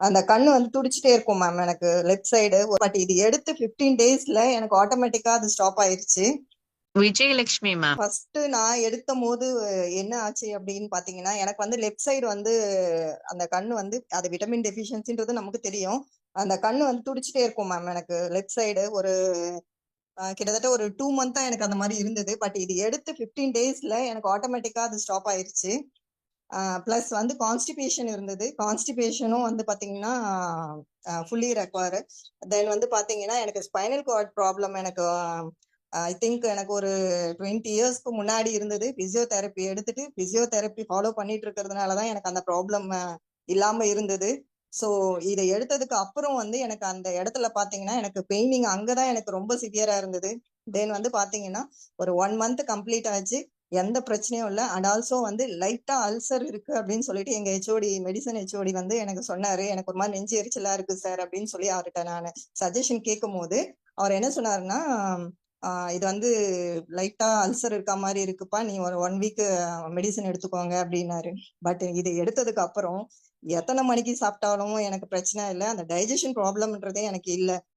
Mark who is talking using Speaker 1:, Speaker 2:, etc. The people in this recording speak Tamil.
Speaker 1: அந்த கண்ணு வந்து துடிச்சிட்டே இருக்கும் மேம் எனக்கு லெஃப்ட் சைடு பட் இது எடுத்து 15 டேஸ்ல எனக்கு ஆட்டோமேட்டிக்கா அது ஸ்டாப் ஆயிருச்சு.
Speaker 2: விஜயலட்சுமி மேம்
Speaker 1: ஃபர்ஸ்ட் நான் எடுத்த போது என்ன ஆச்சு அப்படின்னு பாத்தீங்கன்னா எனக்கு வந்து லெஃப்ட் சைடு வந்து அந்த கண்ணு வந்து அது விட்டமின் டெஃபிஷியன்சின்றது நமக்கு தெரியும். அந்த கண்ணு வந்து துடிச்சிட்டே இருக்கும் மேம் எனக்கு லெஃப்ட் சைடு ஒரு கிட்டத்தட்ட ஒரு டூ மந்த்தா எனக்கு அந்த மாதிரி இருந்தது. பட் இது எடுத்து 15 டேஸ்ல எனக்கு ஆட்டோமேட்டிக்கா அது ஸ்டாப் ஆயிருச்சு. ப்ளஸ் வந்து கான்ஸ்டிபேஷன் இருந்தது. கான்ஸ்டிபேஷனும் வந்து பார்த்தீங்கன்னா ஃபுல்லி ரெக்வயர் தென் வந்து பார்த்தீங்கன்னா எனக்கு ஸ்பைனல் கார்ட் ப்ராப்ளம் எனக்கு ஐ திங்க் எனக்கு ஒரு டுவெண்ட்டி இயர்ஸ்க்கு முன்னாடி இருந்தது. பிசியோதெரப்பி எடுத்துட்டு பிசியோதெரப்பி ஃபாலோ பண்ணிட்டு இருக்கிறதுனால தான் எனக்கு அந்த ப்ராப்ளம் இல்லாமல் இருந்தது. ஸோ இதை எடுத்ததுக்கு அப்புறம் வந்து எனக்கு அந்த இடத்துல பார்த்தீங்கன்னா எனக்கு பெயினிங் அங்கே தான் எனக்கு ரொம்ப சிவியராக இருந்தது. தென் வந்து பார்த்தீங்கன்னா ஒரு ஒன் மந்த் கம்ப்ளீட் ஆச்சு. எந்த பிரச்சனையும் இல்லை. அண்ட் ஆல்சோ வந்து லைட்டா அல்சர் இருக்கு அப்படின்னு சொல்லிட்டு எங்க ஹெச்ஓடி மெடிசன் ஹெச்ஓடி வந்து எனக்கு சொன்னாரு. எனக்கு ஒரு மாதிரி நெஞ்சு எரிச்சலா இருக்கு சார் அப்படின்னு சொல்லி அவர்கிட்ட நான் சஜஷன் கேட்கும் போது அவர் என்ன சொன்னாருன்னா இது வந்து லைட்டா அல்சர் இருக்க மாதிரி இருக்குப்பா. நீ ஒரு ஒன் வீக் மெடிசன் எடுத்துக்கோங்க அப்படின்னாரு. பட் இது எடுத்ததுக்கு அப்புறம் எத்தனை மணிக்கு சாப்பிட்டாலும் எனக்கு பிரச்சனை இல்லை. அந்த டைஜஷன் ப்ராப்ளம்ன்றதே எனக்கு இல்லை.